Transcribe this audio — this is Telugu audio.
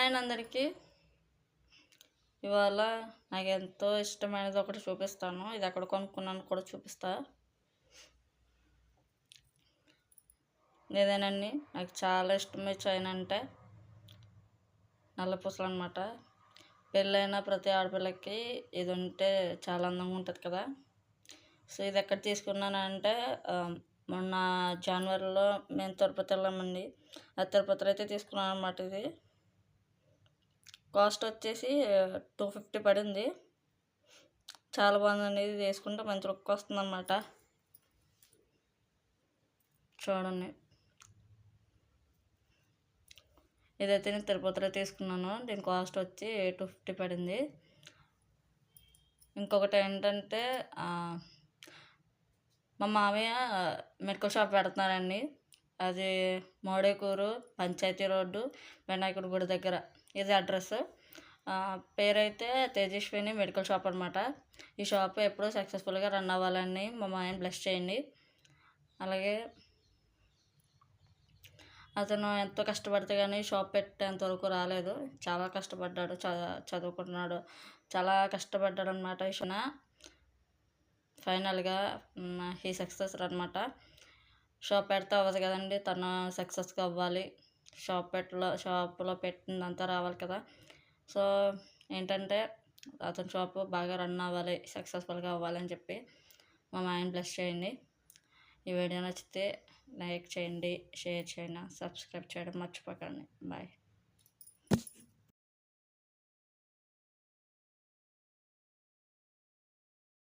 హాయ్ అందరికీ ఇవాళ నాకు ఎంతో ఇష్టమైనది ఒకటి చూపిస్తాను. ఇది ఎక్కడ కొనుక్కున్నాను కూడా చూపిస్తా. ఇదేనండి. నాకు చాలా ఇష్టమే చైన్ అంటే నల్ల పూసలు అనమాట పెళ్ళైన ప్రతి ఆడపిల్లకి ఇది ఉంటే చాలా అందంగా ఉంటుంది కదా. సో ఇది ఎక్కడ తీసుకున్నానంటే మొన్న జనవరిలో మేము తిరుపతి వెళ్ళామండి. ఆ తిరుపతిలో అయితే తీసుకున్నాను అనమాట ఇది. కాస్ట్ వచ్చేసి టూ ఫిఫ్టీ పడింది. చాలా బాగుంది అనేది వేసుకుంటే మంచి లుక్ వస్తుంది అన్నమాట చూడండి. ఇదైతే నేను తిరుపతిలో తీసుకున్నాను. దీని కాస్ట్ వచ్చి టూ ఫిఫ్టీ పడింది. ఇంకొకటి ఏంటంటే మా మామయ్య మెడికల్ షాప్ పెడుతున్నారండి. అది మోడేకూరు పంచాయతీ రోడ్డు వినాయకుడి గుడి దగ్గర. ఇది అడ్రస్ పేరైతే తేజస్విని మెడికల్ షాప్ అనమాట ఈ షాప్ ఎప్పుడూ సక్సెస్ఫుల్గా రన్ అవ్వాలని మా ఆయన బ్లెస్ చేయండి. అలాగే అతను ఎంతో కష్టపడితే కానీ షాప్ పెట్టేంత వరకు రాలేదు. చాలా కష్టపడ్డాడు చ- చదువుకుంటున్నాడు. చాలా కష్టపడ్డాడు అనమాట ఇషన ఫైనల్గా హీ సక్సెస్ అనమాట షాప్ పెడితే అవ్వదు కదండి. తను సక్సెస్గా అవ్వాలి. షాప్ పెట్టలో షాప్లో పెట్టిందంతా రావాలి కదా. సో ఏంటంటే అతని షాప్ బాగా రన్ అవ్వాలి సక్సెస్ఫుల్గా అవ్వాలని చెప్పి మా మాయని బ్లెస్ చేయండి. ఈ వీడియో నచ్చితే లైక్ చేయండి షేర్ చేయండి సబ్స్క్రైబ్ చేయడం మర్చిపోకండి. బాయ్.